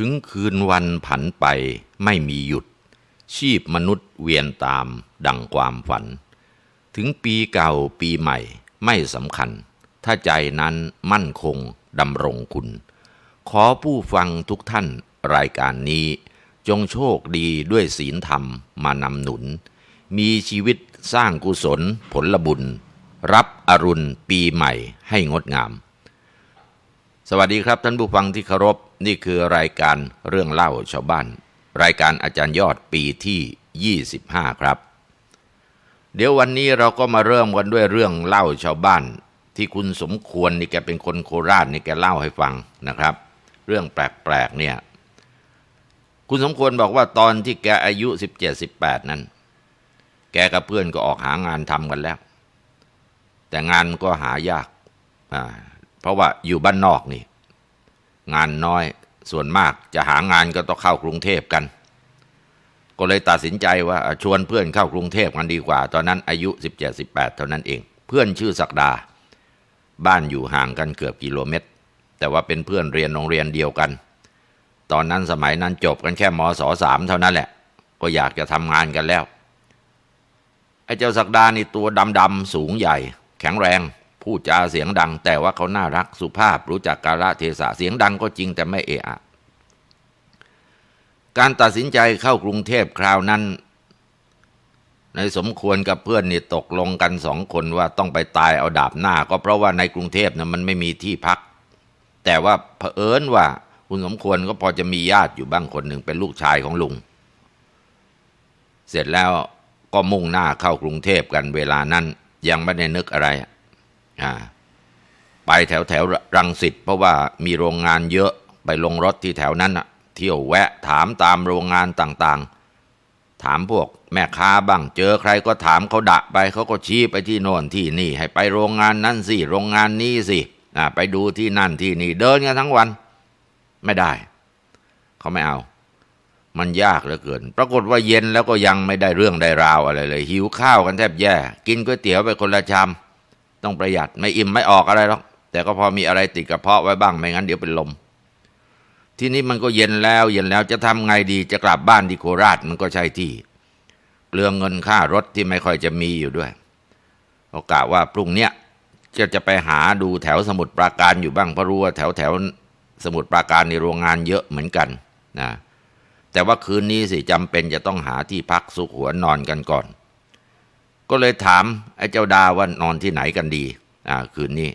ถึงคืนวันผันไปไม่มีหยุด ชีพมนุษย์เวียนตามดังความฝัน ถึงปีเก่าปีใหม่ไม่สำคัญ ถ้าใจนั้นมั่นคงดำรงคุณ ขอผู้ฟังทุกท่านรายการนี้ จงโชคดีด้วยศีลธรรมมานำหนุน มีชีวิตสร้างกุศลผลบุญ รับอรุณปีใหม่ให้งดงาม สวัสดีครับท่านผู้ฟังที่เคารพ นี่คือรายการเรื่องเล่าชาวบ้าน รายการอาจารย์ยอดปีที่ 25 ครับ เดี๋ยววันนี้เราก็มาเริ่มกันด้วยเรื่องเล่าชาวบ้าน ที่คุณสมควรนี่แกเป็นคนโคราชนี่แกเล่าให้ฟังนะครับ เรื่องแปลกๆเนี่ยคุณสมควรบอกว่าตอนที่แกอายุ 17-18 นั้น แกกับเพื่อนก็ออกหางานทำกันแล้ว แต่งานก็หายาก เพราะว่าอยู่บ้านนอกนี่ งานน้อย ส่วนมากจะหางานก็ต้องเข้ากรุงเทพกัน ก็เลยตัดสินใจว่าชวนเพื่อนเข้ากรุงเทพกันดีกว่า ตอนนั้นอายุ 17-18 เท่านั้นเอง เพื่อนชื่อศักดา บ้านอยู่ห่างกันเกือบกิโลเมตร แต่ว่าเป็นเพื่อนเรียนโรงเรียนเดียวกัน ตอนนั้นสมัยนั้นจบกันแค่มศสามเท่านั้นแหละ ก็อยากจะทำงานกันแล้วไอ้เจ้าศักดานี่ตัวดำๆสูงใหญ่ แข็งแรง พูดจาเสียงดัง แต่ว่าเขาน่ารักสุภาพรู้จักกาลเทศะเสียงดังก็จริงแต่ไม่เอะอะการตัดสินใจเข้ากรุงเทพคราวนั้น ในสมควรกับเพื่อนนี่ตกลงกันสองคนว่าต้องไปตายเอาดาบหน้า ก็เพราะว่าในกรุงเทพนะมันไม่มีที่พัก แต่ว่าเผอิญว่าคุณสมควรก็พอจะมีญาติอยู่บ้างคนหนึ่งเป็นลูกชายของลุง เสร็จแล้วก็มุ่งหน้าเข้ากรุงเทพกันเวลานั้นยังไม่ได้นึกอะไร ไปแถวแถวรังสิตเพราะว่ามีโรงงานเยอะไปลงรถที่แถวนั้นอะเที่ยวแวะถามตามโรงงานต่างๆ ถามพวกแม่ค้าบ้างเจอใครก็ถามเขาดะไปเขาก็ชี้ไปที่โน่นที่นี่ ให้ไปโรงงานนั้นสิโรงงานนี้สิไปดูที่นั่นที่นี่เดินกันทั้งวัน ไม่ได้ เขาไม่เอา มันยากเหลือเกิน ปรากฏว่าเย็นแล้วก็ยังไม่ได้เรื่องได้ราวอะไรเลย หิวข้าวกันแทบแย่ กินก๋วยเตี๋ยวไปคนละชาม ต้องประหยัดไม่อิ่มไม่ออกอะไรหรอกแต่ก็พอมีอะไรติดกระเพาะไว้บ้างไม่งั้นเดี๋ยวเป็นลม ที่นี้มันก็เย็นแล้ว เย็นแล้วจะทำไงดีจะกลับบ้านที่โคราชมันก็ใช่ที่เปลืองเงินค่ารถที่ไม่ค่อยจะมีอยู่ด้วยโอกาสว่าพรุ่งเนี้ยจะจะไปหาดูแถวสมุทรปราการอยู่บ้างเพราะรู้ว่าแถวแถวสมุทรปราการในโรงงานเยอะเหมือนกันนะแต่ว่าคืนนี้สิจำเป็นจะต้องหาที่พักสุขหัวนอนกันก่อน ก็เลยถามไอ้เจ้าดาว่านอนที่ไหนกันดี อ่า คืนนี้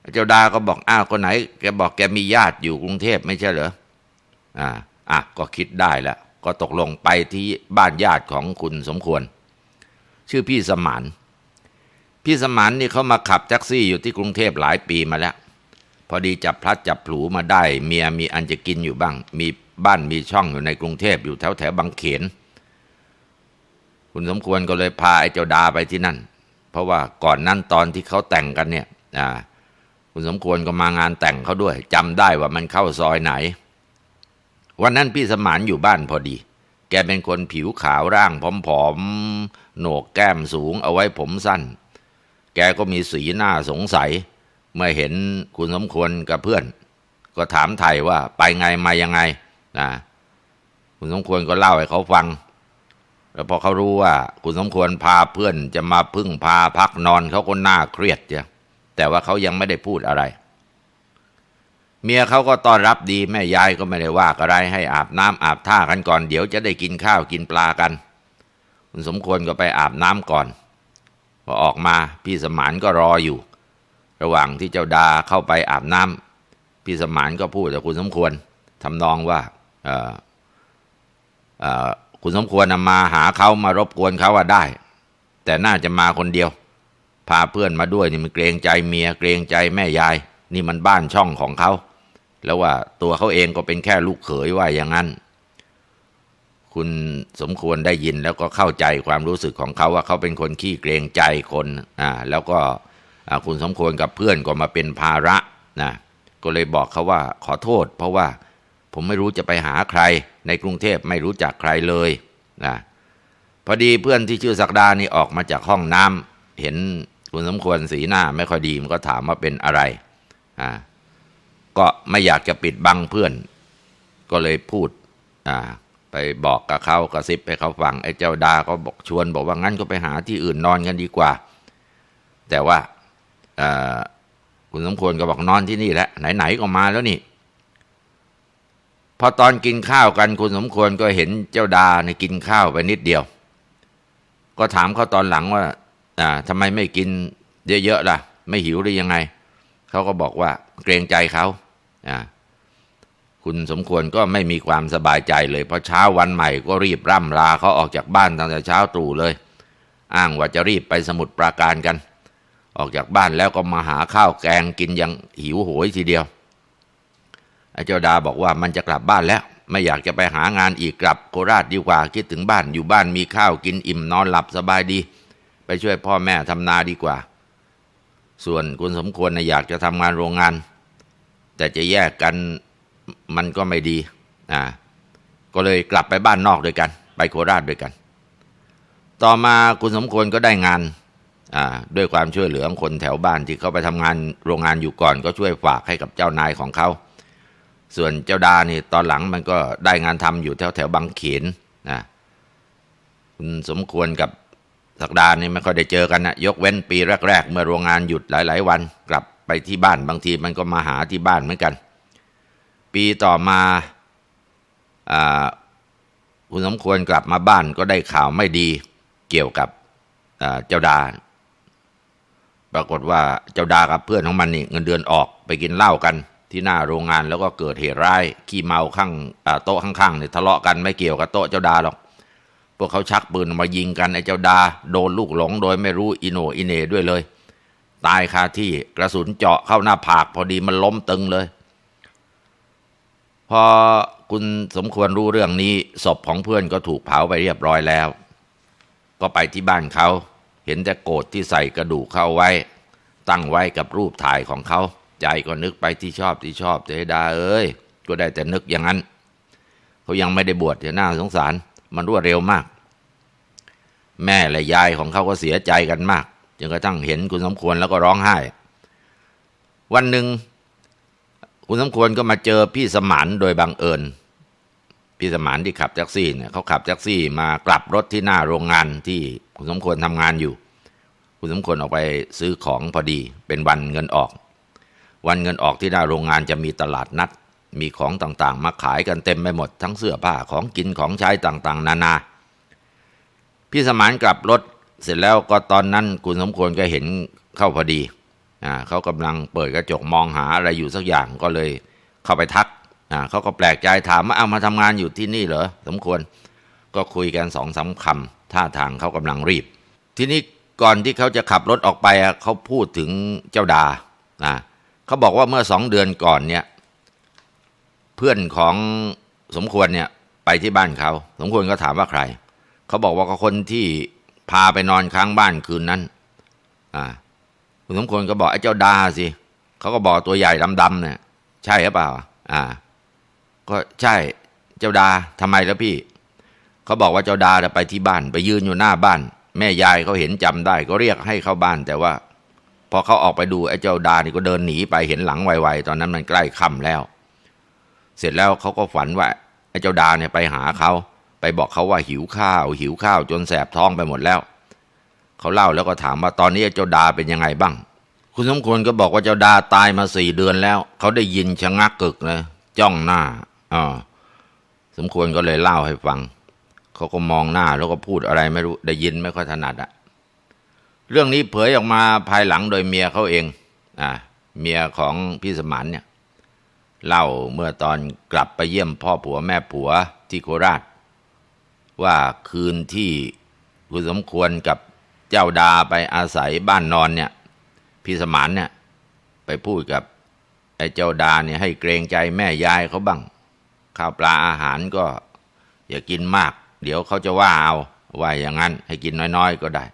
ไอ้เจ้าดาก็บอกอ้าวคนไหน แกบอกแกมีญาติอยู่กรุงเทพไม่ใช่เหรออ่า อะก็คิดได้แล้วก็ตกลงไปที่บ้านญาติของคุณสมควร ชื่อพี่สมานพี่สมานนี่เขามาขับแท็กซี่อยู่ที่กรุงเทพหลายปีมาแล้ว พอดีจับพลัดจับผลูมาได้ เมียมีอันจะกินอยู่บ้าง มีบ้านมีช่องอยู่ในกรุงเทพอยู่แถวแถวบางเขน คุณสมควรก็เลยพาไอ้เจ้าดาไปที่นั่น เพราะว่าก่อนนั้นตอนที่เขาแต่งกันเนี่ยคุณสมควรก็มางานแต่งเขาด้วยจำได้ว่ามันเข้าซอยไหน วันนั้นพี่สมานอยู่บ้านพอดี แกเป็นคนผิวขาวร่างผอมๆโหนกแก้มสูงเอาไว้ผมสั้น แกก็มีสีหน้าสงสัย เมื่อเห็นคุณสมควรกับเพื่อน ก็ถามไทยว่าไปไงมายังไงนะคุณสมควรก็เล่าให้เขาฟัง แล้วพอเขารู้ว่า คุณสมควรพาเพื่อนจะมาพึ่งพาพักนอนเขาก็น่าเครียดจ้ะแต่ว่าเขายังไม่ได้พูดอะไร เมียเขาก็ต้อนรับดีแม่ยายก็ไม่ได้ว่าอะไร ให้อาบน้ำอาบท่ากันก่อน เดี๋ยวจะได้กินข้าวกินปลากัน คุณสมควรก็ไปอาบน้ำก่อนพอออกมาพี่สมานก็รออยู่ ระหว่างที่เจ้าดาเข้าไปอาบน้ำพี่สมานก็พูดกับคุณสมควรทำนองว่า คุณสมควรนำมาหาเขามารบกวนเขาว่าได้ แต่น่าจะมาคนเดียว พาเพื่อนมาด้วยนี่มันเกรงใจเมียเกรงใจแม่ยาย นี่มันบ้านช่องของเขา แล้วว่าตัวเขาเองก็เป็นแค่ลูกเขยว่าอย่างนั้น คุณสมควรได้ยินแล้วก็เข้าใจความรู้สึกของเขาว่าเขาเป็นคนขี้เกรงใจคนอ่าแล้วก็คุณสมควรกับเพื่อนก็มาเป็นภาระนะก็เลยบอกเขาว่าขอโทษ เพราะว่า ผมไม่รู้จะไปหาใคร ในกรุงเทพไม่รู้จักใครเลยนะพอดีเพื่อนที่ชื่อศักดานี่ออกมาจากห้องน้ำเห็นคุณสมควรสีหน้าไม่ค่อยดีมันก็ถามว่าเป็นอะไรอ่าก็ไม่อยากจะปิดบังเพื่อน ก็เลยพูดอ่าไปบอกกับเขากระซิบให้เขาฟังไอ้เจ้าดาก็บอกชวน บอกว่างั้นก็ไปหาที่อื่นนอนกันดีกว่า แต่ว่าอ่าคุณสมควรก็บอกนอนที่นี่แหละไหนๆก็มาแล้วนี่ พอตอนกินข้าวกันคุณสมควรก็เห็นเจ้าดาในยกินข้าวไปนิดเดียว ก็ถามเขาตอนหลังว่า อ่าทำไมไม่กินเยอะๆล่ะ ไม่หิวหรือยังไง เขาก็บอกว่าเกรงใจเขาอ่าคุณสมควรก็ไม่มีความสบายใจเลยเพราะเช้าวันใหม่ก็รีบร่ำลาเขาออกจากบ้านตั้งแต่เช้าตรู่เลย อ้างว่าจะรีบไปสมุดปราการกัน ออกจากบ้านแล้วก็มาหาข้าวแกงกินอยังหิวโหยทีเดียว เจ้าดาบอกว่ามันจะกลับบ้านแล้ว ไม่อยากจะไปหางานอีกกลับโคราชดีกว่าคิดถึงบ้านอยู่บ้านมีข้าวกินอิ่มนอนหลับสบายดี ไปช่วยพ่อแม่ทำนาดีกว่า ส่วนคุณสมควรนะอยากจะทำงานโรงงาน แต่จะแยกกันมันก็ไม่ดีอ่าก็เลยกลับไปบ้านนอกด้วยกัน ไปโคราชด้วยกัน ต่อมาคุณสมควรก็ได้งานอ่าด้วยความช่วยเหลือคนแถวบ้านที่เขาไปทำงานโรงงานอยู่ก่อน ก็ช่วยฝากให้กับเจ้านายของเขา ส่วนเจ้าดานี่ตอนหลังมันก็ได้งานทำอยู่แถวแถวบางเขนนะคุณสมควรกับศักดานี่ไม่ค่อยได้เจอกันนะยกเว้นปีแรก ๆ เมื่อโรงงานหยุดหลาย ๆ วัน กลับไปที่บ้านบางทีมันก็มาหาที่บ้านเหมือนกัน ปีต่อมาอคุณสมควรกลับมาบ้านก็ได้ข่าวไม่ดีเกี่ยวกับเจ้าดา ปรากฏว่าเจ้าดากับเพื่อนของมันนี่เงินเดือนออกไปกินเหล้ากัน ที่หน้าโรงงานแล้วก็เกิดเหตุร้ายขี้เมาข้างโต๊ะข้างๆเนี่ยทะเลาะกันไม่เกี่ยวกับโต๊ะเจ้าดาหรอก พวกเขาชักปืนมายิงกันไอ้เจ้าดา โดนลูกหลงโดยไม่รู้อิโนอิเนด้วยเลย ตายคาที่กระสุนเจาะเข้าหน้าผากพอดีมันล้มตึงเลย พอคุณสมควรรู้เรื่องนี้ศพของเพื่อนก็ถูกเผาไปเรียบร้อยแล้ว ก็ไปที่บ้านเขา เห็นแต่โกรธที่ใส่กระดูกเข้าไว้ ตั้งไว้กับรูปถ่ายของเขา ใจก็นึกไปที่ชอบที่ชอบเจดาเอ้ยก็ได้แต่นึกอย่างนั้น เขายังไม่ได้บวชจะน่าสงสาร มันรวดเร็วมาก แม่และยายของเขาก็เสียใจกันมากจนกระทั่งเห็นคุณสมควรแล้วก็ร้องไห้ วันหนึ่งคุณสมควรก็มาเจอพี่สมานโดยบังเอิญ พี่สมานที่ขับแท็กซี่เนี่ยเขาขับแท็กซี่มากลับรถที่หน้าโรงงานที่คุณสมควรทำงานอยู่ คุณสมควรออกไปซื้อของพอดีเป็นวันเงินออก วันเงินออกที่หน้าโรงงานจะมีตลาดนัด มีของต่างๆ มาขายกันเต็มไปหมด ทั้งเสื้อผ้าของกินของใช้ต่างๆ นานา พี่สมานกลับรถเสร็จแล้วก็ตอนนั้นคุณสมควรก็เห็นเข้าพอดีอ่าเขากำลังเปิดกระจกมองหาอะไรอยู่สักอย่างก็เลยเข้าไปทักอ่าเขาก็แปลกใจถามว่าเอามาทำงานอยู่ที่นี่เหรอสมควรก็คุยกันสองสามคำท่าทางเขากำลังรีบ ทีนี้ก่อนที่เขาจะขับรถออกไปเขาพูดถึงเจ้าดาอ่า เขาบอกว่าเมื่อสองเดือนก่อนเนี่ย เพื่อนของสมควรเนี่ย ไปที่บ้านเขา สมควรก็ถามว่าใคร เขาบอกว่าก็คนที่พาไปนอนค้างบ้านคืนนั้น อ่า คุณสมควรก็บอกไอ้เจ้าดาสิเขาก็บอกตัวใหญ่ดำๆเนี่ย ใช่หรือเปล่า อ่า ก็ใช่เจ้าดาทำไมแล้วพี่ เขาบอกว่าเจ้าดาน่ะไปที่บ้าน ไปยืนอยู่หน้าบ้าน แม่ยายเขาเห็นจำได้ ก็เรียกให้เข้าบ้านแต่ว่า พอเขาออกไปดูไอ้เจ้าดานี่ก็เดินหนีไปเห็นหลังไวๆตอนนั้นมันใกล้ค่ำแล้ว เสร็จแล้วเขาก็ฝันว่าไอ้เจ้าดาเนี่ยไปหาเขาไปบอกเขาว่าหิวข้าว หิวข้าวจนแสบท้องไปหมดแล้ว เขาเล่าแล้วก็ถามว่าตอนนี้เจ้าดาเป็นยังไงบ้าง คุณสมควรก็บอกว่าเจ้าดาตายมาสี่เดือนแล้ว เขาได้ยินชะงักกึกเลยจ้องหน้าอ่าสมควรก็เลยเล่าให้ฟัง เขาก็มองหน้าแล้วก็พูดอะไรไม่รู้ได้ยินไม่ค่อยถนัดอะ เรื่องนี้เผยออกมาภายหลังโดยเมียเขาเองอ่าเมียของพี่สมานเนี่ยเล่าเมื่อตอนกลับไปเยี่ยมพ่อผัวแม่ผัวที่โคราช ว่าคืนที่คุณสมควรกับเจ้าดาไปอาศัยบ้านนอนเนี่ยพี่สมานเนี่ยไปพูดกับไอ้เจ้าดาเนี่ยให้เกรงใจแม่ยายเขาบ้าง ข้าวปลาอาหารก็อย่ากินมาก เดี๋ยวเขาจะว่าเอาว่าอย่างนั้น ให้กินน้อยๆก็ได้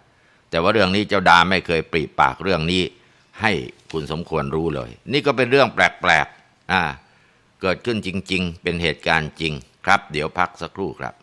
แต่ว่าเรื่องนี้เจ้าดาไม่เคยปรีปากเรื่องนี้ ให้คุณสมควรรู้เลย นี่ก็เป็นเรื่องแปลกๆอ่าเกิดขึ้นจริง ๆ เป็นเหตุการณ์จริงครับ เดี๋ยวพักสักครู่ครับ